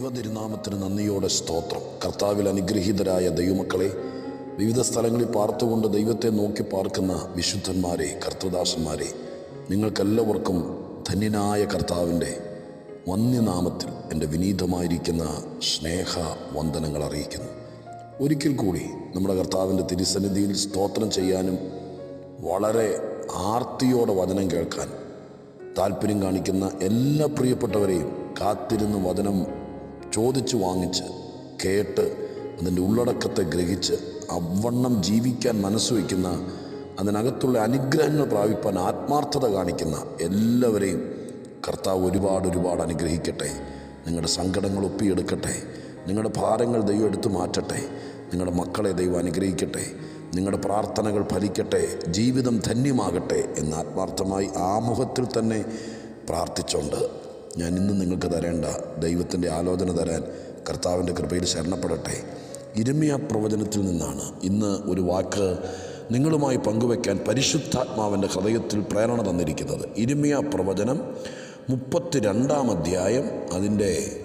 ദൈവതിരുനാമത്തിന് നന്ദിയോടെ സ്തോത്രം. കർത്താവിൽ അനുഗ്രഹീതരായ ദൈവമക്കളെ വിവിധ സ്ഥലങ്ങളിൽ പാർത്തുകൊണ്ട് ദൈവത്തെ നോക്കി പാർക്കുന്ന വിശുദ്ധന്മാരെ കർത്തദാസന്മാരെ നിങ്ങൾക്കെല്ലാവർക്കും ധന്യനായ കർത്താവിന്റെ വന്യനാമത്തിൽ എന്റെ വിനീതമായിരിക്കുന്ന സ്നേഹ വന്ദനങ്ങൾ അറിയിക്കുന്നു. ഒരിക്കൽ കൂടി നമ്മുടെ കർത്താവിന്റെ തിരുസന്നിധിയിൽ സ്തോത്രം ചെയ്യാനും വളരെ ആർത്തിയോടെ വചനം കേൾക്കാൻ താല്പര്യം കാണിക്കുന്ന എല്ലാ പ്രിയപ്പെട്ടവരെയും കാത്തിരുന്ന് വചനം ചോദിച്ചു വാങ്ങിച്ച് കേട്ട് അതിന്റെ ഉള്ളടക്കത്തെ ഗ്രഹിച്ച് അവണ്ണം ജീവിക്കാൻ മനസ്സ് വയ്ക്കുന്ന അതിനകത്തുള്ള അനുഗ്രഹങ്ങൾ പ്രാപിപ്പാൻ ആത്മാർത്ഥത കാണിക്കുന്ന എല്ലാവരെയും കർത്താവ് ഒരുപാട് ഒരുപാട് അനുഗ്രഹിക്കട്ടെ. നിങ്ങളുടെ സങ്കടങ്ങൾ ഒപ്പിയെടുക്കട്ടെ. നിങ്ങളുടെ ഭാരങ്ങൾ ദൈവം എടുത്തു മാറ്റട്ടെ. നിങ്ങളുടെ മക്കളെ ദൈവം അനുഗ്രഹിക്കട്ടെ. നിങ്ങളുടെ പ്രാർത്ഥനകൾ ഫലിക്കട്ടെ. ജീവിതം ധന്യമാകട്ടെ എന്ന് ആത്മാർത്ഥമായി ആമുഖത്തിൽ തന്നെ പ്രാർത്ഥിച്ചുകൊണ്ട് ഞാൻ ഇന്ന് നിങ്ങൾക്ക് തരേണ്ട ദൈവത്തിന്റെ ആലോചന തരാൻ കർത്താവിന്റെ കൃപയിൽ ശരണപ്പെടട്ടെ. ഇരമ്യ പ്രവചനത്തിൽ നിന്നാണ് ഇന്ന് ഒരു വാക്ക് നിങ്ങളുമായി പങ്കുവയ്ക്കാൻ പരിശുദ്ധാത്മാവിന്റെ ഹൃദയത്തിൽ പ്രേരണ തന്നിരിക്കുന്നത്. ഇരമ്യ പ്രവചനം മുപ്പത്തിരണ്ടാം അധ്യായം അതിന്റെ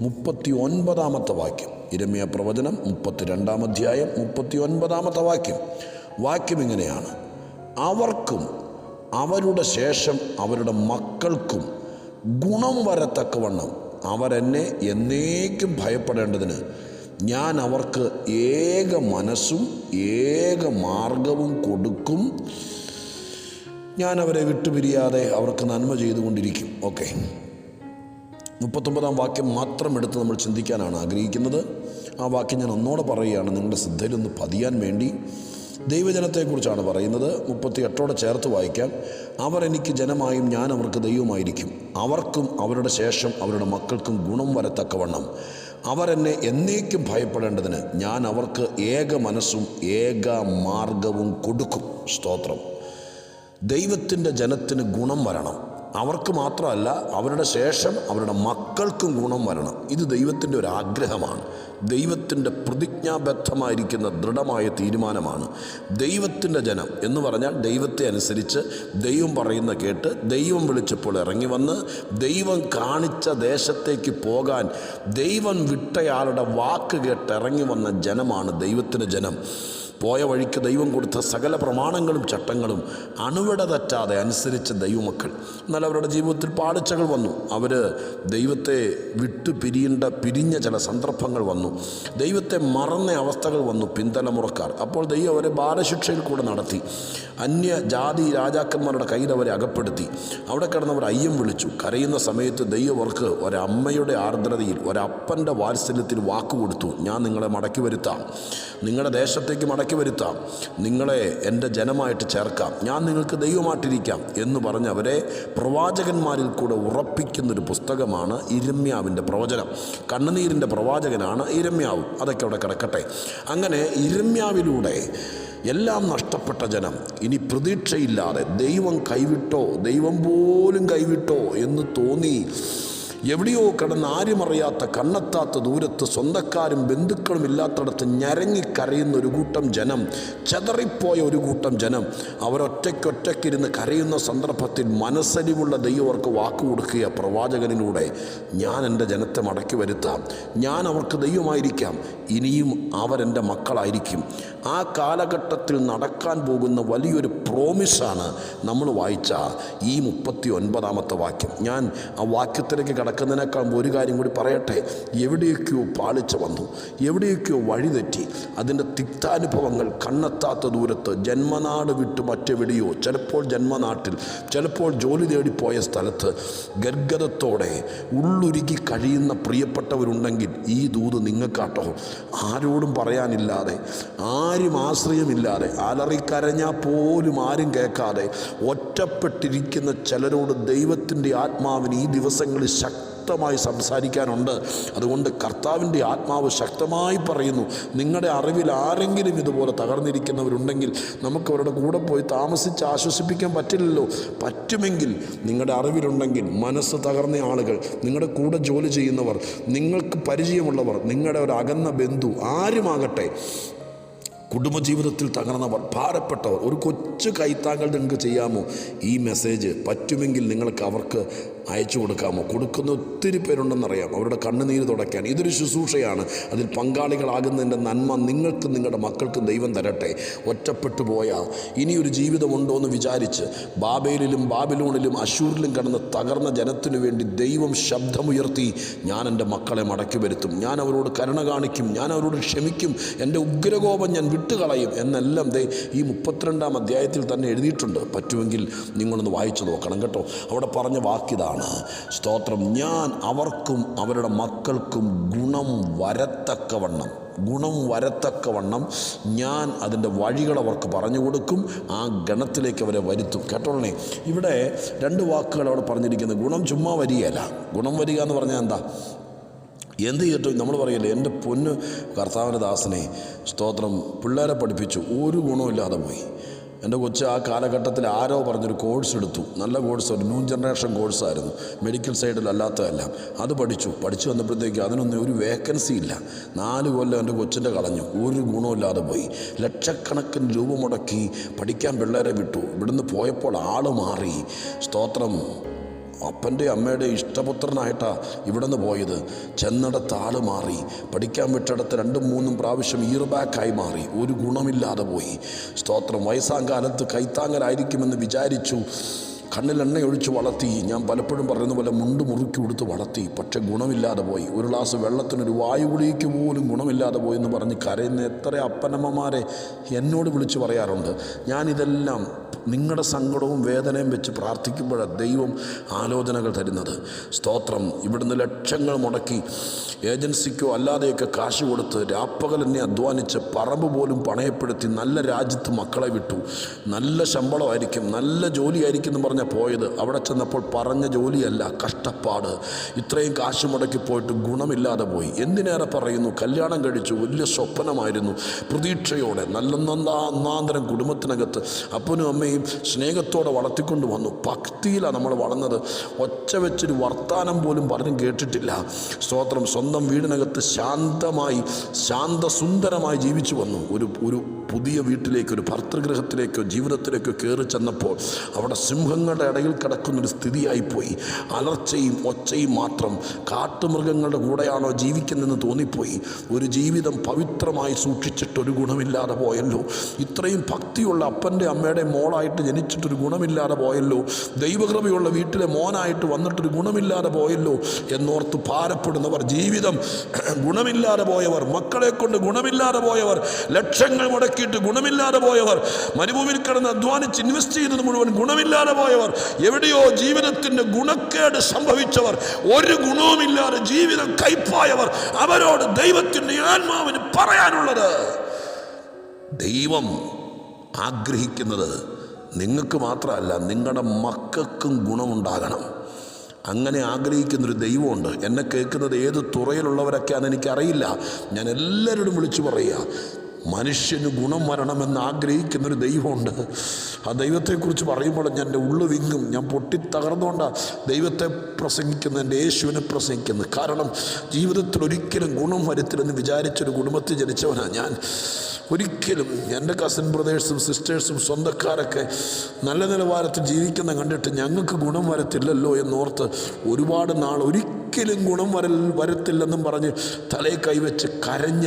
മുപ്പത്തി ഒൻപതാമത്തെ വാക്യം. ഇരമ്യ പ്രവചനം മുപ്പത്തിരണ്ടാം അധ്യായം മുപ്പത്തി ഒൻപതാമത്തെ വാക്യം. വാക്യം ഇങ്ങനെയാണ്. അവർക്കും അവരുടെ ശേഷം അവരുടെ മക്കൾക്കും ഗുണം വരത്തക്കവണ്ണം അവരെന്നെ എന്നേക്കും ഭയപ്പെടേണ്ടതിന് ഞാൻ അവർക്ക് ഏക മനസ്സും ഏക മാർഗവും കൊടുക്കും. ഞാൻ അവരെ വിട്ടുപിരിയാതെ അവർക്ക് നന്മ ചെയ്തുകൊണ്ടിരിക്കും. ഓക്കെ. മുപ്പത്തൊമ്പതാം വാക്യം മാത്രം എടുത്ത് നമ്മൾ ചിന്തിക്കാനാണ് ആഗ്രഹിക്കുന്നത്. ആ വാക്യം ഞാൻ ഒന്നോടെ പറയുകയാണ്. നിങ്ങളുടെ ശ്രദ്ധയിലൊന്ന് പതിയാൻ വേണ്ടി ദൈവജനത്തെക്കുറിച്ചാണ് പറയുന്നത്. മുപ്പത്തി എട്ടോടെ ചേർത്ത് വായിക്കാം. അവർ എനിക്ക് ജനമായും ഞാൻ അവർക്ക് ദൈവമായിരിക്കും അവർക്കും അവരുടെ ശേഷം അവരുടെ മക്കൾക്കും ഗുണം വരത്തക്കവണ്ണം. അവരെന്നെ എന്നേക്കും ഭയപ്പെടേണ്ടതിന് ഞാൻ അവർക്ക് ഏക മനസ്സും ഏക മാർഗവും കൊടുക്കും. സ്തോത്രം. ദൈവത്തിന്റെ ജനത്തിന് ഗുണം വരണം. അവർക്ക് മാത്രമല്ല അവരുടെ ശേഷം അവരുടെ മക്കൾക്കും ഗുണം വരണം. ഇത് ദൈവത്തിന്റെ ഒരു ആഗ്രഹമാണ്. ദൈവത്തിന്റെ പ്രതിജ്ഞാബദ്ധമായിരിക്കുന്ന ദൃഢമായ തീരുമാനമാണ്. ദൈവത്തിന്റെ ജനം എന്ന് പറഞ്ഞാൽ ദൈവത്തെ അനുസരിച്ച് ദൈവം പറയുന്ന കേട്ട് ദൈവം വിളിച്ചപ്പോൾ ഇറങ്ങി വന്ന് ദൈവം കാണിച്ച ദേശത്തേക്ക് പോകാൻ ദൈവം വിട്ടയാളുടെ വാക്ക് കേട്ട് ഇറങ്ങി വന്ന ജനമാണ് ദൈവത്തിന്റെ ജനം. പോയ വഴിക്ക് ദൈവം കൊടുത്ത സകല പ്രമാണങ്ങളും ചട്ടങ്ങളും അണുവിട തെറ്റാതെ അനുസരിച്ച ദൈവമക്കൾ. എന്നാൽ അവരുടെ ജീവിതത്തിൽ പാളിച്ചകൾ വന്നു. അവർ ദൈവത്തെ വിട്ടു പിരിയേണ്ട പിരിഞ്ഞ ചില സന്ദർഭങ്ങൾ വന്നു. ദൈവത്തെ മറന്ന അവസ്ഥകൾ വന്നു പിന്തലമുറക്കാർ അപ്പോൾ ദൈവം അവരെ ബാലശിക്ഷയിൽ കൂടെ നടത്തി. അന്യ ജാതി രാജാക്കന്മാരുടെ കയ്യിൽ അവരെ അകപ്പെടുത്തി. അവിടെ കിടന്നവർ അയ്യം വിളിച്ചു. കരയുന്ന സമയത്ത് ദൈവവർക്ക് ഒരമ്മയുടെ ആർദ്രതയിൽ ഒരപ്പന്റെ വാത്സല്യത്തിൽ വാക്കുകൊടുത്തു. ഞാൻ നിങ്ങളെ മടക്കി വരുത്താം. നിങ്ങളുടെ ദേശത്തേക്ക് മടക്കി വരുത്താം. നിങ്ങളെ എന്റെ ജനമായിട്ട് ചേർക്കാം. ഞാൻ നിങ്ങൾക്ക് ദൈവമായിട്ടിരിക്കാം എന്ന് പറഞ്ഞ് അവരെ പ്രവാചകന്മാരിൽ കൂടെ ഉറപ്പിക്കുന്നൊരു പുസ്തകമാണ് ഇരമ്യാവിന്റെ പ്രവചനം. കണ്ണുനീരിന്റെ പ്രവാചകനാണ് ഇരമ്യാവ്. അതൊക്കെ അവിടെ കിടക്കട്ടെ. അങ്ങനെ ഇരമ്യാവിലൂടെ എല്ലാം നഷ്ടപ്പെട്ട ജനം ഇനി പ്രതീക്ഷയില്ലാതെ ദൈവം കൈവിട്ടോ ദൈവം പോലും കൈവിട്ടോ എന്ന് തോന്നി എവിടെയോ കടന്ന് ആരുമറിയാത്ത കണ്ണെത്താത്ത ദൂരത്ത് സ്വന്തക്കാരും ബന്ധുക്കളും ഇല്ലാത്തടത്ത് ഞരങ്ങിക്കരയുന്ന ഒരു കൂട്ടം ജനം ചെതറിപ്പോയ ഒരു കൂട്ടം ജനം. അവരൊറ്റയ്ക്കൊറ്റയ്ക്കിരുന്ന് കരയുന്ന സന്ദർഭത്തിൽ മനസ്സരിവുള്ള ദൈവർക്ക് വാക്കു കൊടുക്കുക പ്രവാചകനിലൂടെ. ഞാൻ എന്റെ ജനത്തെ മടക്കി വരുത്താം. ഞാൻ അവർക്ക് ദൈവമായിരിക്കാം. ഇനിയും അവരെന്റെ മക്കളായിരിക്കും. ആ കാലഘട്ടത്തിൽ നടക്കാൻ പോകുന്ന വലിയൊരു പ്രോമിസാണ് നമ്മൾ വായിച്ച ഈ മുപ്പത്തി ഒൻപതാമത്തെ വാക്യം. ഞാൻ ആ വാക്യത്തിലേക്ക് കിടക്കുന്നതിനേക്കാൾ ഒരു കാര്യം കൂടി പറയട്ടെ. എവിടെയൊക്കെയോ പാളിച്ച വന്നു. എവിടെയൊക്കെയോ വഴിതെറ്റി അതിന്റെ തിക്താനുഭവങ്ങൾ കണ്ണെത്താത്ത ദൂരത്ത് ജന്മനാട് വിട്ട് മറ്റെവിടെയോ ചിലപ്പോൾ ജന്മനാട്ടിൽ ചിലപ്പോൾ ജോലി തേടിപ്പോയ സ്ഥലത്ത് ഗർഗതത്തോടെ ഉള്ളുരുകി കഴിയുന്ന പ്രിയപ്പെട്ടവരുണ്ടെങ്കിൽ ഈ ദൂത് നിങ്ങൾക്കാട്ടോ. ആരോടും പറയാനില്ലാതെ ആരും ആശ്രയമില്ലാതെ അലറിക്കരഞ്ഞാൽ പോലും ആരും കേൾക്കാതെ ഒറ്റപ്പെട്ടിരിക്കുന്ന ചിലരോട് ദൈവത്തിന്റെ ആത്മാവിന് ഈ ദിവസങ്ങളിൽ ശക്തമായി സംസാരിക്കാനുണ്ട്. അതുകൊണ്ട് കർത്താവിന്റെ ആത്മാവ് ശക്തമായി പറയുന്നു നിങ്ങളുടെ അറിവിൽ ആരെങ്കിലും ഇതുപോലെ തകർന്നിരിക്കുന്നവരുണ്ടെങ്കിൽ നമുക്ക് അവരുടെ കൂടെ പോയി താമസിച്ച് ആശ്വസിപ്പിക്കാൻ പറ്റില്ലല്ലോ. പറ്റുമെങ്കിൽ നിങ്ങളുടെ അറിവിലുണ്ടെങ്കിൽ മനസ്സ് തകർന്ന ആളുകൾ നിങ്ങളുടെ കൂടെ ജോലി ചെയ്യുന്നവർ നിങ്ങൾക്ക് പരിചയമുള്ളവർ നിങ്ങളുടെ ഒരു അകന്ന ബന്ധു ആരുമാകട്ടെ കുടുംബജീവിതത്തിൽ തകർന്നവർ ഭാരപ്പെട്ടവർ ഒരു കൊച്ചു കൈത്താങ്കൾ നിങ്ങൾക്ക് ചെയ്യാമോ? ഈ മെസ്സേജ് പറ്റുമെങ്കിൽ നിങ്ങൾക്ക് അവർക്ക് അയച്ചു കൊടുക്കാമോ? കൊടുക്കുന്ന ഒത്തിരി പേരുണ്ടെന്നറിയാം അവരുടെ കണ്ണുനീര് തുടയ്ക്കാൻ. ഇതൊരു ശുശ്രൂഷയാണ്. അതിൽ പങ്കാളികളാകുന്നതിന്റെ നന്മ നിങ്ങൾക്കും നിങ്ങളുടെ മക്കൾക്കും ദൈവം തരട്ടെ. ഒറ്റപ്പെട്ടു പോയ ഇനിയൊരു ജീവിതമുണ്ടോ എന്ന് വിചാരിച്ച് ബാബേലിലും ബാബിലൂണിലും അശൂരിലും കടന്ന് തകർന്ന ജനത്തിനു വേണ്ടി ദൈവം ശബ്ദമുയർത്തി ഞാൻ എന്റെ മക്കളെ മടക്കി വരുത്തും. ഞാൻ അവരോട് കരുണ കാണിക്കും. ഞാൻ അവരോട് ക്ഷമിക്കും. എന്റെ ഉഗ്രകോപം ഞാൻ വിട്ടുകളയും എന്നെല്ലാം ദൈ ഈ മുപ്പത്തിരണ്ടാം അധ്യായത്തിൽ തന്നെ എഴുതിയിട്ടുണ്ട്. പറ്റുമെങ്കിൽ നിങ്ങളൊന്ന് വായിച്ചു നോക്കണം കേട്ടോ. അവിടെ പറഞ്ഞ വാക്കിതാണ് സ്തോത്രം. ഞാൻ അവർക്കും അവരുടെ മക്കൾക്കും ഗുണം വരത്തക്കവണ്ണം ഗുണം വരത്തക്കവണ്ണം ഞാൻ അതിന്റെ വഴികൾ അവർക്ക് പറഞ്ഞു കൊടുക്കും ആ ഗണത്തിലേക്ക് അവരെ വരുത്തും. കേട്ടോളണേ ഇവിടെ രണ്ട് വാക്കുകൾ അവിടെ പറഞ്ഞിരിക്കുന്നത് ഗുണം ചുമ്മാ വരികയല്ല. ഗുണം വരിക എന്ന് പറഞ്ഞാൽ എന്താ? എന്ത് ചെയ്തിട്ടും നമ്മൾ പറയില്ലേ എന്റെ പൊന്ന് കർത്താവിന്റെ ദാസനെ സ്തോത്രം പിള്ളേരെ പഠിപ്പിച്ചു ഒരു ഗുണമില്ലാതെ പോയി. എന്റെ കൊച്ച് ആ കാലഘട്ടത്തിൽ ആരോ പറഞ്ഞൊരു കോഴ്സ് എടുത്തു. നല്ല കോഴ്സ് ഒരു ന്യൂ ജനറേഷൻ കോഴ്സായിരുന്നു മെഡിക്കൽ സൈഡിൽ അല്ലാത്തതെല്ലാം. അത് പഠിച്ചു. പഠിച്ചു വന്നപ്പോഴത്തേക്ക് അതിനൊന്നും ഒരു വേക്കൻസി ഇല്ല. നാല് കൊല്ലം എന്റെ കൊച്ചിന്റെ കളഞ്ഞു. ഒരു ഗുണമില്ലാതെ പോയി. ലക്ഷക്കണക്കിന് രൂപ മുടക്കി പഠിക്കാൻ പിള്ളേരെ വിട്ടു. ഇവിടുന്ന് പോയപ്പോൾ ആൾ മാറി. സ്തോത്രം. അപ്പന്റെ അമ്മയുടെ ഇഷ്ടപുത്രനായിട്ടാണ് ഇവിടെ നിന്ന് പോയത്. ചെന്നിടത്ത് ആൾ മാറി. പഠിക്കാൻ വിട്ടിടത്ത് രണ്ടും മൂന്നും പ്രാവശ്യം ഇയർ ബാക്കായി മാറി. ഒരു ഗുണമില്ലാതെ പോയി. സ്തോത്രം. വയസ്സാം കാലത്ത് കൈത്താങ്ങലായിരിക്കുമെന്ന് വിചാരിച്ചു. കണ്ണിൽ എണ്ണയൊഴിച്ച് വളർത്തി. ഞാൻ പലപ്പോഴും പറയുന്ന പോലെ മുണ്ട് മുറുക്കി കൊടുത്ത് വളർത്തി. പക്ഷെ ഗുണമില്ലാതെ പോയി. ഒരു ഗ്ലാസ് വെള്ളത്തിനൊരു വായു കുളിക്ക് പോലും ഗുണമില്ലാതെ പോയി എന്ന് പറഞ്ഞ് കരയുന്ന എത്ര അപ്പനമ്മമാരെ എന്നോട് വിളിച്ച് പറയാറുണ്ട്. ഞാനിതെല്ലാം നിങ്ങളുടെ സങ്കടവും വേദനയും വെച്ച് പ്രാർത്ഥിക്കുമ്പോഴാണ് ദൈവം ആലോചനകൾ തരുന്നത്. സ്തോത്രം. ഇവിടുന്ന് ലക്ഷങ്ങൾ മുടക്കി ഏജൻസിക്കോ അല്ലാതെയൊക്കെ കാശ് കൊടുത്ത് രാപ്പകൽ എന്നെ അധ്വാനിച്ച് പറമ്പ് പോലും പണയപ്പെടുത്തി നല്ല രാജ്യത്ത് മക്കളെ വിട്ടു. നല്ല ശമ്പളമായിരിക്കും. നല്ല ജോലിയായിരിക്കും എന്ന് പറഞ്ഞാൽ പോയത്. അവിടെ ചെന്നപ്പോൾ പറഞ്ഞ ജോലിയല്ല കഷ്ടപ്പാട്. ഇത്രയും കാശ് മുടക്കി പോയിട്ട് ഗുണമില്ലാതെ പോയി. എന്തിനേറെ പറയുന്നു? കല്യാണം കഴിച്ചു. വലിയ സ്വപ്നമായിരുന്നു. പ്രതീക്ഷയോടെ. നല്ല നന്നാന്തരം കുടുംബത്തിനകത്ത് അപ്പനും അമ്മയും സ്നേഹത്തോടെ വളർത്തിക്കൊണ്ട് വന്നു. ഭക്തിയിലാണ് നമ്മൾ വളർന്നത്. ഒച്ച വെച്ചൊരു വർത്താനം പോലും പറഞ്ഞു കേട്ടിട്ടില്ല. സ്തോത്രം. സ്വന്തം വീടിനകത്ത് ശാന്തമായി ശാന്തസുന്ദരമായി ജീവിച്ചു വന്നു. ഒരു ഒരു പുതിയ വീട്ടിലേക്കൊരു ഭർത്തൃഗ്രഹത്തിലേക്കോ ജീവിതത്തിലേക്കോ കയറി ചെന്നപ്പോൾ അവിടെ സിംഹങ്ങളുടെ ഇടയിൽ കിടക്കുന്നൊരു സ്ഥിതിയായിപ്പോയി. അലർച്ചയും ഒച്ചയും മാത്രം കാട്ടുമൃഗങ്ങളുടെ കൂടെയാണോ ജീവിക്കുന്നതെന്ന് തോന്നിപ്പോയി. ഒരു ജീവിതം പവിത്രമായി സൂക്ഷിച്ചിട്ടൊരു ഗുണമില്ലാതെ പോയല്ലോ. ഇത്രയും ഭക്തിയുള്ള അപ്പന്റെ അമ്മയുടെ മോളായിട്ട് ജനിച്ചിട്ടൊരു ഗുണമില്ലാതെ പോയല്ലോ. ദൈവകൃപയുള്ള വീട്ടിലെ മോനായിട്ട് വന്നിട്ടൊരു ഗുണമില്ലാതെ പോയല്ലോ എന്നോർത്ത് ഭാരപ്പെടുന്നവർ ജീവിതം ഗുണമില്ലാതെ പോയവർ മക്കളെ കൊണ്ട് ഗുണമില്ലാതെ പോയവർ ലക്ഷങ്ങൾ മുടക്കിയിട്ട് ഗുണമില്ലാതെ പോയവർ മരുഭൂമിയിൽ കിടന്ന് അധ്വാനിച്ച് ഇൻവെസ്റ്റ് ചെയ്യുന്നത് മുഴുവൻ ഗുണമില്ലാതെ പോയവർ. എവിടെയോ ജീവിതത്തിന്റെ ഗുണക്കേട് സംഭവിച്ചവർ ഒരു ഗുണവുമില്ലാതെ ജീവിതം കൈപ്പായവർ അവരോട് ദൈവത്തിന്റെ ആത്മാവിന് പറയാനുള്ളത്. ദൈവം ആഗ്രഹിക്കുന്നത് നിങ്ങൾക്ക് മാത്രമല്ല നിങ്ങളുടെ മക്കൾക്കും ഗുണമുണ്ടാകണം. അങ്ങനെ ആഗ്രഹിക്കുന്നൊരു ദൈവമുണ്ട്. എന്നെ കേൾക്കുന്നത് ഏത് തുറയിലുള്ളവരൊക്കെയാണെന്ന് എനിക്കറിയില്ല. ഞാൻ എല്ലാവരോടും വിളിച്ചു പറയുക മനുഷ്യന് ഗുണം വരണമെന്ന് ആഗ്രഹിക്കുന്നൊരു ദൈവമുണ്ട്. ആ ദൈവത്തെക്കുറിച്ച് പറയുമ്പോൾ ഞാൻ എന്റെ ഉള്ളു വിങ്ങും. ഞാൻ പൊട്ടിത്തകർന്നുകൊണ്ടാണ് ദൈവത്തെ പ്രസംഗിക്കുന്നത് എന്റെ യേശുവിനെ പ്രസംഗിക്കുന്നത്. കാരണം ജീവിതത്തിൽ ഒരിക്കലും ഗുണം വരുത്തില്ലെന്ന് വിചാരിച്ചൊരു കുടുംബത്തിൽ ജനിച്ചവനാണ് ഞാൻ. ഒരിക്കലും എന്റെ കസിൻ ബ്രദേഴ്സും സിസ്റ്റേഴ്സും സ്വന്തക്കാരൊക്കെ നല്ല നിലവാരത്തിൽ ജീവിക്കുന്ന കണ്ടിട്ട് ഞങ്ങൾക്ക് ഗുണം വരത്തില്ലല്ലോ എന്നോർത്ത് ഒരുപാട് നാൾ ഒരിക്കലും ഗുണം വരൽ വരത്തില്ലെന്നും പറഞ്ഞ് തലയെ കൈവച്ച് കരഞ്ഞ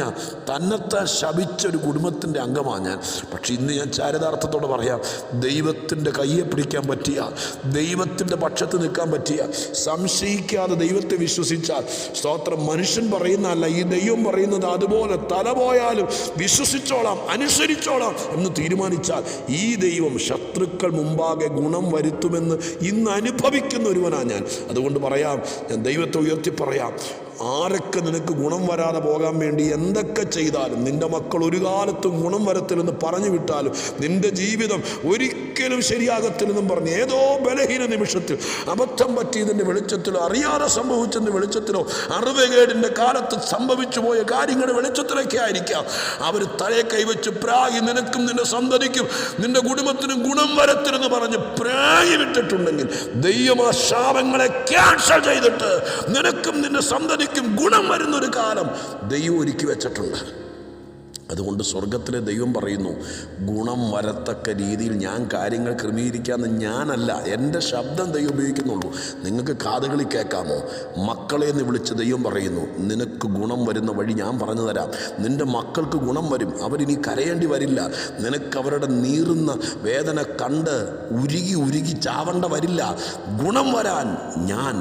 തന്നെത്താൻ ശപിച്ച ഒരു കുടുംബത്തിന്റെ അംഗമാണ് ഞാൻ. പക്ഷെ ഇന്ന് ഞാൻ ചാരിതാർത്ഥത്തോടെ പറയാം ദൈവത്തിന്റെ കയ്യെ പിടിക്കാൻ പറ്റിയ ദൈവത്തിന്റെ പക്ഷത്ത് നിൽക്കാൻ പറ്റിയ സംശയിക്കാതെ ദൈവത്തെ വിശ്വസിച്ചാൽ സ്തോത്രം മനുഷ്യൻ പറയുന്നതല്ല ഈ ദൈവം പറയുന്നത് അതുപോലെ തല പോയാലും വിശ്വസിച്ചോളാം അനുസരിച്ചോളാം എന്ന് തീരുമാനിച്ചാൽ ഈ ദൈവം ശത്രുക്കൾ മുമ്പാകെ ഗുണം വരുത്തുമെന്ന് ഇന്ന് അനുഭവിക്കുന്ന ഒരുവനാണ് ഞാൻ. അതുകൊണ്ട് പറയാം ഞാൻ ദൈവത്തെ ഉയർത്തി പറയാം ആരൊക്കെ നിനക്ക് ഗുണം വരാതെ പോകാൻ വേണ്ടി എന്തൊക്കെ ചെയ്താലും നിന്റെ മക്കൾ ഒരു കാലത്തും ഗുണം വരത്തില്ലെന്ന് പറഞ്ഞു വിട്ടാലും നിന്റെ ജീവിതം ഒരിക്കലും ശരിയാകത്തില്ലെന്നും പറഞ്ഞു ഏതോ ബലഹീന നിമിഷത്തിൽ അബദ്ധം പറ്റിയതിന്റെ വെളിച്ചത്തിലോ അറിയാതെ സംഭവിച്ചതിന്റെ വെളിച്ചത്തിലോ അറിവുകേടിന്റെ കാലത്ത് സംഭവിച്ചു പോയ കാര്യങ്ങളുടെ വെളിച്ചത്തിലൊക്കെ ആയിരിക്കാം. അവർ തലയെ കൈവച്ച് പ്രായി നിനക്കും നിന്റെ സന്തതിക്കും നിന്റെ കുടുംബത്തിനും ഗുണം വരത്തില്ലെന്ന് പറഞ്ഞ് പ്രായി വിട്ടിട്ടുണ്ടെങ്കിൽ ദൈവം ആ ശാപങ്ങളെ ക്യാൻസൽ ചെയ്തിട്ട് നിനക്കും നിന്റെ സന്തതിക്കും ഗുണം വരുന്നൊരു കാലം ദൈവം ഒരുക്കി വെച്ചിട്ടുണ്ട്. അതുകൊണ്ട് സ്വർഗത്തിലെ ദൈവം പറയുന്നു ഗുണം വരത്തക്ക രീതിയിൽ ഞാൻ കാര്യങ്ങൾ ക്രമീകരിക്കാമെന്ന് ഞാനല്ല എന്റെ ശബ്ദം ദൈവം ഉപയോഗിക്കുന്നുള്ളൂ. നിങ്ങൾക്ക് കാതുകളിൽ കേൾക്കാമോ? മക്കളെ എന്ന് വിളിച്ച് ദൈവം പറയുന്നു നിനക്ക് ഗുണം വരുന്ന വഴി ഞാൻ പറഞ്ഞു തരാം. നിന്റെ മക്കൾക്ക് ഗുണം വരും അവരിനി കരയേണ്ടി വരില്ല. നിനക്ക് അവരുടെ നീറുന്ന വേദന കണ്ട് ഉരുകി ഉരുകി ചാവണ്ട വരില്ല. ഗുണം വരാൻ ഞാൻ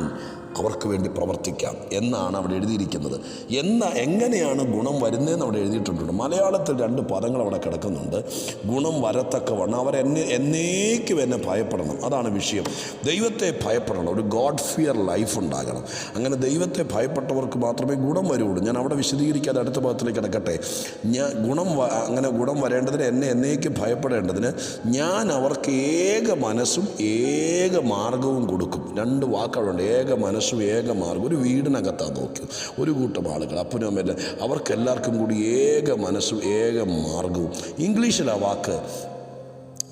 അവർക്ക് വേണ്ടി പ്രവർത്തിക്കാം എന്നാണ് അവിടെ എഴുതിയിരിക്കുന്നത്. എന്ന എങ്ങനെയാണ് ഗുണം വരുന്നതെന്ന് അവിടെ എഴുതിയിട്ടുണ്ട്. മലയാളത്തിൽ രണ്ട് പദങ്ങൾ അവിടെ കിടക്കുന്നുണ്ട്. ഗുണം വരത്തക്കവണ്ണം. അവർ എന്നെ എന്നേക്കും എന്നെ ഭയപ്പെടണം. അതാണ് വിഷയം. ദൈവത്തെ ഭയപ്പെടണം. ഒരു ഗോഡ് ഫിയർ ലൈഫ് ഉണ്ടാകണം. അങ്ങനെ ദൈവത്തെ ഭയപ്പെട്ടവർക്ക് മാത്രമേ ഗുണം വരുള്ളൂ. ഞാൻ അവിടെ വിശദീകരിക്കാതെ അടുത്ത ഭാഗത്തിലേക്ക് കിടക്കട്ടെ ഞാൻ ഗുണം അങ്ങനെ ഗുണം വരേണ്ടതിന് എന്നെ എന്നേക്കും ഭയപ്പെടേണ്ടതിന് ഞാൻ അവർക്ക് ഏക മനസ്സും ഏക മാർഗവും കൊടുക്കും. രണ്ട് വാക്കുകളുണ്ട്. ഏക മനസ്സും ഏക മാർഗം ഒരു വീടിനകത്താണ് നോക്കി. ഒരു കൂട്ടം ആളുകൾ അപ്പനും അമ്മയില്ല അവർക്ക് എല്ലാവർക്കും കൂടി ഏക മനസ്സും ഏക മാർഗവും. ഇംഗ്ലീഷിൽ ആ വാക്ക്.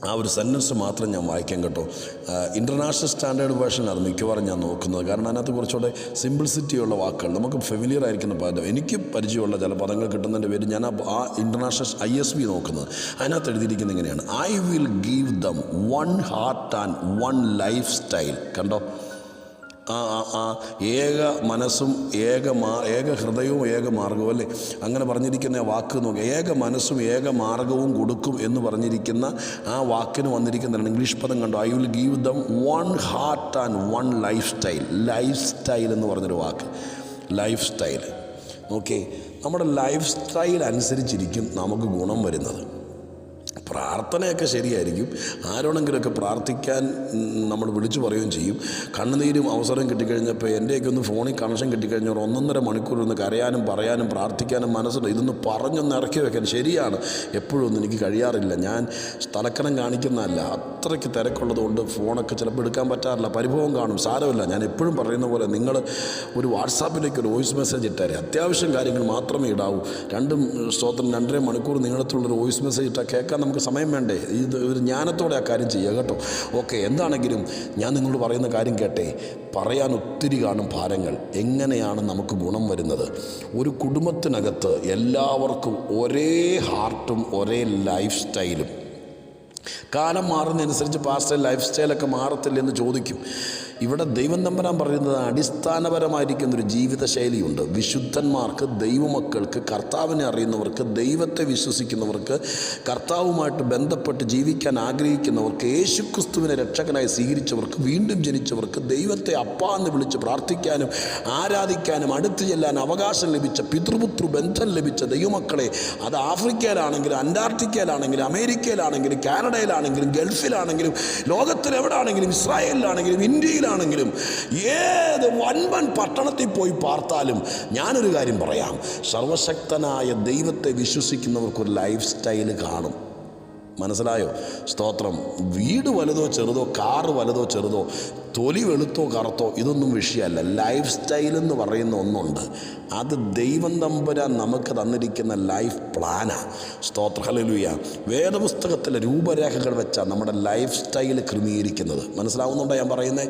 ആ ഒരു സെന്റൻസ് മാത്രം ഞാൻ വായിക്കാൻ കേട്ടോ. ഇന്റർനാഷണൽ സ്റ്റാൻഡേർഡ് വേർഷനാണ് മിക്കവാറും ഞാൻ നോക്കുന്നത്. കാരണം അതിനകത്ത് കുറച്ചുകൂടെ സിമ്പിൾസിറ്റി ഉള്ള വാക്കുകൾ. നമുക്ക് ഫെമിലിയർ ആയിരിക്കുന്ന പദം. എനിക്ക് പരിചയമുള്ള ചില പദങ്ങൾ കിട്ടുന്നതിന്റെ പേര് ഞാൻ ആ ഇന്റർനാഷണൽ ഐ എസ് ബി നോക്കുന്നത്. അതിനകത്ത് എഴുതിയിരിക്കുന്നത് ഇങ്ങനെയാണ്. I will give them one heart and one lifestyle കണ്ടോ? ഏക മനസ്സും ഏക മാ ഏക ഹൃദയവും ഏക മാർഗവും അല്ലേ? അങ്ങനെ പറഞ്ഞിരിക്കുന്ന വാക്ക് നോക്കി. ഏക മനസ്സും ഏക മാർഗവും കൊടുക്കും എന്ന് പറഞ്ഞിരിക്കുന്ന ആ വാക്കിന് വന്നിരിക്കുന്നതാണ് ഇംഗ്ലീഷ് പദം കണ്ടു? I will give them one heart and one lifestyle lifestyle എന്ന് പറഞ്ഞൊരു വാക്ക്. ലൈഫ് സ്റ്റൈൽ ഓക്കെ നമ്മുടെ ലൈഫ് സ്റ്റൈൽ അനുസരിച്ചിരിക്കും നമുക്ക് ഗുണം വരുന്നത്. പ്രാർത്ഥനയൊക്കെ ശരിയായിരിക്കും. ആരോടെങ്കിലുമൊക്കെ പ്രാർത്ഥിക്കാൻ നമ്മൾ വിളിച്ചു പറയുകയും ചെയ്യും. കണ്ണുനീരും അവസരം കിട്ടിക്കഴിഞ്ഞപ്പോൾ എന്റെയൊക്കെ ഒന്ന് ഫോണിൽ കണക്ഷൻ കിട്ടിക്കഴിഞ്ഞാൽ ഒന്നൊന്നര മണിക്കൂർ ഒന്ന് കരയാനും പറയാനും പ്രാർത്ഥിക്കാനും മനസ്സിലായി ഇതൊന്ന് പറഞ്ഞൊന്ന് ഇറക്കി വെക്കാൻ ശരിയാണ്. എപ്പോഴും ഒന്നും എനിക്ക് കഴിയാറില്ല. ഞാൻ തലക്കണം കാണിക്കുന്നതല്ല. അത്രയ്ക്ക് തിരക്കുള്ളതുകൊണ്ട് ഫോണൊക്കെ ചിലപ്പോൾ എടുക്കാൻ പറ്റാറില്ല. പരിഭവം കാണും. സാരമില്ല. ഞാൻ എപ്പോഴും പറയുന്ന പോലെ നിങ്ങൾ ഒരു വാട്സാപ്പിലേക്ക് ഒരു വോയിസ് മെസ്സേജ് ഇട്ടാരെ അത്യാവശ്യം കാര്യങ്ങൾ മാത്രമേ ഇടാവൂ. രണ്ടും സ്തോത്രം രണ്ടര മണിക്കൂർ നിങ്ങളത്തുള്ളൊരു വോയിസ് മെസ്സേജ് ഇട്ടാൽ കേൾക്കാൻ നമുക്ക് സമയം വേണ്ടേ? ഇത് ഒരു ജ്ഞാനത്തോടെ ആ കാര്യം ചെയ്യുക കേട്ടോ. ഓക്കെ എന്താണെങ്കിലും ഞാൻ നിങ്ങളോട് പറയുന്ന കാര്യം കേട്ടെ. പറയാൻ ഒത്തിരി കാണും ഭാരങ്ങൾ. എങ്ങനെയാണ് നമുക്ക് ഗുണം വരുന്നത്? ഒരു കുടുംബത്തിനകത്ത് എല്ലാവർക്കും ഒരേ ഹാർട്ടും ഒരേ ലൈഫ് സ്റ്റൈലും. കാലം മാറുന്നതനുസരിച്ച് പാസ്റ്റർ ലൈഫ് സ്റ്റൈലൊക്കെ മാറത്തില്ലെന്ന് ചോദിക്കും. ഇവിടെ ദൈവം തമ്പരാൻ പറയുന്നത് അടിസ്ഥാനപരമായിരിക്കുന്ന ഒരു ജീവിതശൈലിയുണ്ട്. വിശുദ്ധന്മാർക്ക് ദൈവമക്കൾക്ക് കർത്താവിനെ അറിയുന്നവർക്ക് ദൈവത്തെ വിശ്വസിക്കുന്നവർക്ക് കർത്താവുമായിട്ട് ബന്ധപ്പെട്ട് ജീവിക്കാൻ ആഗ്രഹിക്കുന്നവർക്ക് യേശുക്രിസ്തുവിനെ രക്ഷകനായി സ്വീകരിച്ചവർക്ക് വീണ്ടും ജനിച്ചവർക്ക് ദൈവത്തെ അപ്പ എന്ന് വിളിച്ച് പ്രാർത്ഥിക്കാനും ആരാധിക്കാനും അടുത്തു ചെല്ലാൻ അവകാശം ലഭിച്ച പിതൃപുത്ര ബന്ധം ലഭിച്ച ദൈവമക്കളെ അത് ആഫ്രിക്കയിലാണെങ്കിലും അന്റാർട്ടിക്കയിലാണെങ്കിലും അമേരിക്കയിലാണെങ്കിലും കാനഡയിലാണെങ്കിലും ഗൾഫിലാണെങ്കിലും ലോകത്തിൽ എവിടാണെങ്കിലും ഇസ്രായേലിലാണെങ്കിലും ഇന്ത്യയിലാണെങ്കിലും ഏത് വൻവൻ പട്ടണത്തിൽ പോയി പാർത്താലും ഞാനൊരു കാര്യം പറയാം. സർവശക്തനായ ദൈവത്തെ വിശ്വസിക്കുന്നവർക്കൊരു ലൈഫ് സ്റ്റൈൽ കാണും. മനസ്സിലായോ? സ്തോത്രം. വീട് വലുതോ ചെറുതോ കാറ് വലുതോ ചെറുതോ തൊലി വെളുത്തോ കറുത്തോ ഇതൊന്നും വിഷയമല്ല. ലൈഫ് സ്റ്റൈൽ എന്ന് പറയുന്ന ഒന്നുണ്ട്. അത് ദൈവം തമ്പുരാൻ നമുക്ക് തന്നിരിക്കുന്ന ലൈഫ് പ്ലാനാണ് സ്തോത്ര. ഹലലുയ വേദപുസ്തകത്തിലെ രൂപരേഖകൾ വെച്ചാണ് നമ്മുടെ ലൈഫ് സ്റ്റൈൽ ക്രമീകരിക്കുന്നത്. മനസ്സിലാവുന്നുണ്ടോ ഞാൻ പറയുന്നത്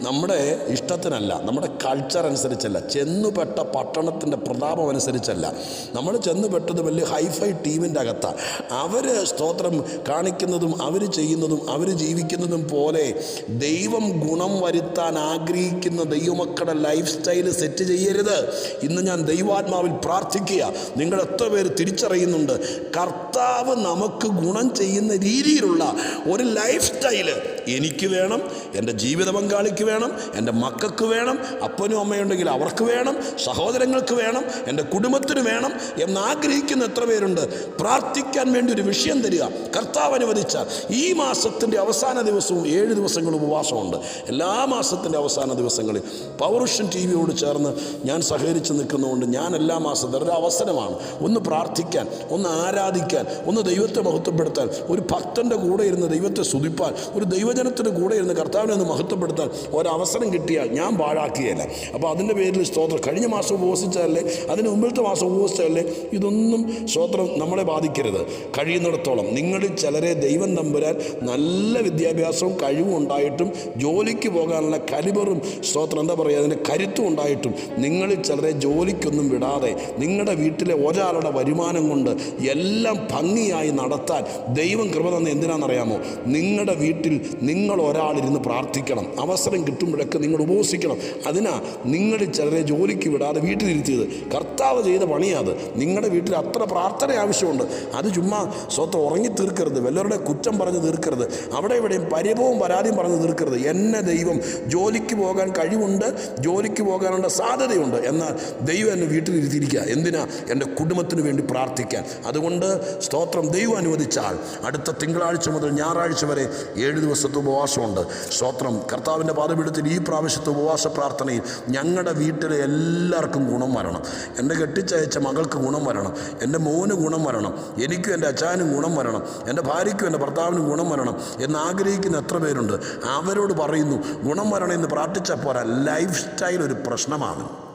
നമ്മുടെ ഇഷ്ടത്തിനല്ല നമ്മുടെ കൾച്ചർ അനുസരിച്ചല്ല ചെന്നുപെട്ട പട്ടണത്തിന്റെ പ്രതാപം അനുസരിച്ചല്ല നമ്മൾ ചെന്നുപെട്ടത് വലിയ ഹൈഫൈ ടീമിന്റെ അകത്താണ് അവർ സ്തോത്രം കാണിക്കുന്നതും അവർ ചെയ്യുന്നതും അവർ ജീവിക്കുന്നതും പോലെ ദൈവം ഗുണം വരുത്താൻ ആഗ്രഹിക്കുന്ന ദൈവമക്കളുടെ ലൈഫ് സ്റ്റൈൽ സെറ്റ് ചെയ്യരുത്. ഇന്ന് ഞാൻ ദൈവാത്മാവിൽ പ്രാർത്ഥിക്കുക. നിങ്ങൾ എത്ര പേര് തിരിച്ചറിയുന്നുണ്ട്? കർത്താവ് നമുക്ക് ഗുണം ചെയ്യുന്ന രീതിയിലുള്ള ഒരു ലൈഫ് സ്റ്റൈൽ എനിക്ക് വേണം എന്റെ ജീവിത പങ്കാളിക്ക് വേണം എന്റെ മക്കൾക്ക് വേണം അപ്പനും അമ്മയുണ്ടെങ്കിൽ അവർക്ക് വേണം സഹോദരങ്ങൾക്ക് വേണം എന്റെ കുടുംബത്തിന് വേണം എന്നാഗ്രഹിക്കുന്ന എത്ര പേരുണ്ട്? പ്രാർത്ഥിക്കാൻ വേണ്ടി ഒരു വിഷയം തരിക. കർത്താവ് അനുവദിച്ച ഈ മാസത്തിന്റെ അവസാന ദിവസവും ഏഴ് ദിവസങ്ങളും ഉപവാസമുണ്ട്. എല്ലാ മാസത്തിന്റെ അവസാന ദിവസങ്ങളിൽ പൗരുഷൻ ടി വിയോട് ചേർന്ന് ഞാൻ സഹകരിച്ച് നിൽക്കുന്നതുകൊണ്ട് ഞാൻ എല്ലാ മാസത്തെ ഒരു അവസരമാണ്. ഒന്ന് പ്രാർത്ഥിക്കാൻ ഒന്ന് ആരാധിക്കാൻ ഒന്ന് ദൈവത്തെ മഹത്വപ്പെടുത്താൻ ഒരു ഭക്തന്റെ കൂടെ ഇരുന്ന് ദൈവത്തെ സ്തുതിപ്പാൻ ഒരു ദൈവജന ദൈവജനത്തിന് കൂടെ ഇരുന്ന് കർത്താവിനെ ഒന്ന് മഹത്വപ്പെടുത്താൻ ഒരവസരം കിട്ടിയാൽ ഞാൻ പാഴാക്കുകയല്ല. അപ്പോൾ അതിന്റെ പേരിൽ സ്തോത്രം. കഴിഞ്ഞ മാസം ഉപവസിച്ചതല്ലേ? അതിന് മുമ്പിലത്തെ മാസം ഉപവസിച്ചതല്ലേ? ഇതൊന്നും സ്തോത്രം നമ്മളെ ബാധിക്കരുത്. കഴിയുന്നിടത്തോളം നിങ്ങളിൽ ചിലരെ ദൈവം തമ്പുരാൻ നല്ല വിദ്യാഭ്യാസവും കഴിവും ഉണ്ടായിട്ടും ജോലിക്ക് പോകാനുള്ള കലിബറും സ്തോത്രം. എന്താ പറയുക? അതിന്റെ കരുത്തും ഉണ്ടായിട്ടും നിങ്ങളിൽ ചിലരെ ജോലിക്കൊന്നും വിടാതെ നിങ്ങളുടെ വീട്ടിലെ ഒരാളുടെ വരുമാനം കൊണ്ട് എല്ലാം ഭംഗിയായി നടത്താൻ ദൈവം കൃപ തന്നെ എന്തിനാണെന്നറിയാമോ? നിങ്ങളുടെ വീട്ടിൽ നിങ്ങൾ ഒരാളിരുന്ന് പ്രാർത്ഥിക്കണം. അവസരം കിട്ടുമ്പോഴൊക്കെ നിങ്ങൾ ഉപവസിക്കണം അതിനാ നിങ്ങൾ ചിലരെ ജോലിക്ക് വിടാതെ വീട്ടിലിരുത്തിയത്. കർത്താവ് ചെയ്ത പണിയാത് നിങ്ങളുടെ വീട്ടിൽ അത്ര പ്രാർത്ഥന ആവശ്യമുണ്ട്. അത് ചുമ്മാ സ്വത്ത് ഉറങ്ങി തീർക്കരുത്. വല്ലവരുടെ കുറ്റം പറഞ്ഞ് തീർക്കരുത്. അവിടെ ഇവിടെയും പരിഭവവും പരാതിയും പറഞ്ഞ് തീർക്കരുത്. എന്നെ ദൈവം ജോലിക്ക് പോകാൻ കഴിവുണ്ട് ജോലിക്ക് പോകാനുള്ള സാധ്യതയുണ്ട്. എന്നാൽ ദൈവം എന്നെ വീട്ടിലിരുത്തിയിരിക്കുക. എന്തിനാ? എന്റെ കുടുംബത്തിന് വേണ്ടി പ്രാർത്ഥിക്കാൻ. അതുകൊണ്ട് സ്തോത്രം ദൈവം അനുവദിച്ചാൽ അടുത്ത തിങ്കളാഴ്ച മുതൽ ഞായറാഴ്ച വരെ ഏഴ് ദിവസത്തെ ഉപവാസമുണ്ട്. സ്തോത്രം. കർത്താവിന്റെ പാതപീഠത്തിൽ ഈ പ്രാവശ്യത്തെ ഉപവാസ പ്രാർത്ഥനയിൽ ഞങ്ങളുടെ വീട്ടിലെ എല്ലാവർക്കും ഗുണം വരണം. എന്റെ കെട്ടിച്ചയച്ച മകൾക്ക് ഗുണം വരണം. എന്റെ മോന് ഗുണം വരണം. എനിക്കും എന്റെ അച്ചാനും ഗുണം വരണം. എന്റെ ഭാര്യയ്ക്കും എന്റെ ഭർത്താവിനും ഗുണം വരണം എന്ന് ആഗ്രഹിക്കുന്ന എത്ര പേരുണ്ട്. അവരോട് പറയുന്നു ഗുണം വരണം എന്ന് പ്രാർത്ഥിച്ചാൽ പോരാ ലൈഫ് സ്റ്റൈൽ ഒരു പ്രശ്നമാണ്.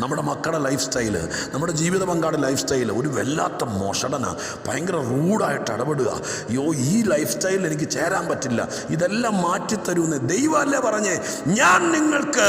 നമ്മുടെ മക്കളുടെ ലൈഫ് സ്റ്റൈൽ നമ്മുടെ ജീവിത പങ്കാളി ലൈഫ് സ്റ്റൈൽ ഒരു വല്ലാത്ത മോഷടന ഭയങ്കര റൂഡായിട്ട് ഇടപെടുക. യോ ഈ ലൈഫ് സ്റ്റൈലിൽ എനിക്ക് ചേരാൻ പറ്റില്ല. ഇതെല്ലാം മാറ്റിത്തരുമെന്ന് ദൈവമല്ലേ പറഞ്ഞേ? ഞാൻ നിങ്ങൾക്ക്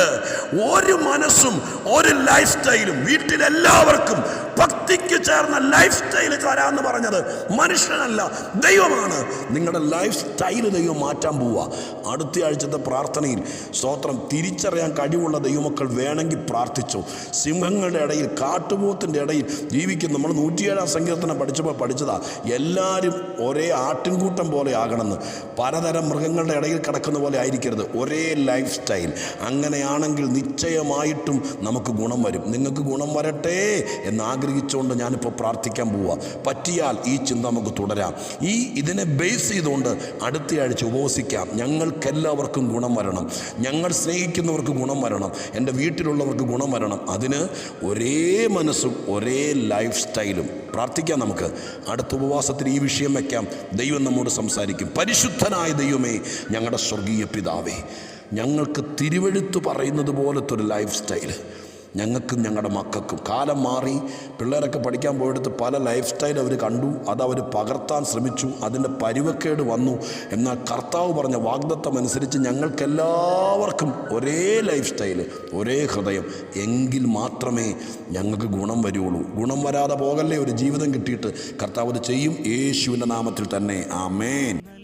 ഒരു മനസ്സും ഒരു ലൈഫ് സ്റ്റൈലും വീട്ടിലെല്ലാവർക്കും ഭക്തിക്ക് ചേർന്ന ലൈഫ് സ്റ്റൈൽ തരാമെന്ന് പറഞ്ഞത്? മനുഷ്യനല്ല ദൈവമാണ്. നിങ്ങളുടെ ലൈഫ് സ്റ്റൈൽ ദൈവം മാറ്റാൻ പോവുക. അടുത്ത ആഴ്ചത്തെ പ്രാർത്ഥനയിൽ സ്തോത്രം. തിരിച്ചറിയാൻ കഴിവുള്ള ദൈവമക്കൾ വേണമെങ്കിൽ പ്രാർത്ഥിച്ചു. സിംഹങ്ങളുടെ ഇടയിൽ കാട്ടുപോത്തിന്റെ ഇടയിൽ ജീവിക്കുന്ന നമ്മൾ നൂറ്റിയേഴാം സങ്കീർത്തനം പഠിച്ചപ്പോൾ പഠിച്ചതാ എല്ലാവരും ഒരേ ആട്ടിൻകൂട്ടം പോലെ ആകണമെന്ന്. പലതരം മൃഗങ്ങളുടെ ഇടയിൽ കിടക്കുന്ന പോലെ ആയിരിക്കരുത്. ഒരേ ലൈഫ് സ്റ്റൈൽ അങ്ങനെയാണെങ്കിൽ നിശ്ചയമായിട്ടും നമുക്ക് ഗുണം വരും. നിങ്ങൾക്ക് ഗുണം വരട്ടെ എന്ന് ആഗ്രഹിച്ചുകൊണ്ട് ഞാനിപ്പോൾ പ്രാർത്ഥിക്കാൻ പോവുക പറ്റിയാൽ ഈ ചിന്ത നമുക്ക് തുടരാം. ഈ ഇതിനെ ബേസ് ചെയ്തുകൊണ്ട് അടുത്തയാഴ്ച ഉപവസിക്കാം. ഞങ്ങൾക്കെല്ലാവർക്കും ഗുണം വരണം. ഞങ്ങൾ സ്നേഹിക്കുന്നവർക്ക് ഗുണം വരണം. എന്റെ വീട്ടിലുള്ളവർക്ക് ഗുണം വരണം. അതിന് ഒരേ മനസ്സും ഒരേ ലൈഫ് സ്റ്റൈലും പ്രാർത്ഥിക്കാം നമുക്ക്. അടുത്ത ഉപവാസത്തിൽ ഈ വിഷയം വയ്ക്കാം ദൈവം നമ്മോട് സംസാരിക്കും. പരിശുദ്ധനായ ദൈവമേ ഞങ്ങളുടെ സ്വർഗീയ പിതാവേ ഞങ്ങൾക്ക് തിരുവെഴുത്ത് പറയുന്നത് പോലത്തെ ഒരു ലൈഫ് സ്റ്റൈൽ ഞങ്ങൾക്കും ഞങ്ങളുടെ മക്കൾക്കും. കാലം മാറി പിള്ളേരൊക്കെ പഠിക്കാൻ പോയെടുത്ത് പല ലൈഫ് സ്റ്റൈൽ അവർ കണ്ടു. അത് അവർ പകർത്താൻ ശ്രമിച്ചു. അതിന്റെ പരുവക്കേട് വന്നു. എന്നാൽ കർത്താവ് പറഞ്ഞ വാഗ്ദത്തം അനുസരിച്ച് ഞങ്ങൾക്കെല്ലാവർക്കും ഒരേ ലൈഫ് സ്റ്റൈൽ ഒരേ ഹൃദയം. എങ്കിൽ മാത്രമേ ഞങ്ങൾക്ക് ഗുണം വരുള്ളൂ. ഗുണം വരാതെ പോകല്ലേ ഒരു ജീവിതം കിട്ടിയിട്ട്? കർത്താവ് ചെയ്യും. യേശുവിന്റെ നാമത്തിൽ തന്നെ. ആ അങ്ങെപ്പോലൊരു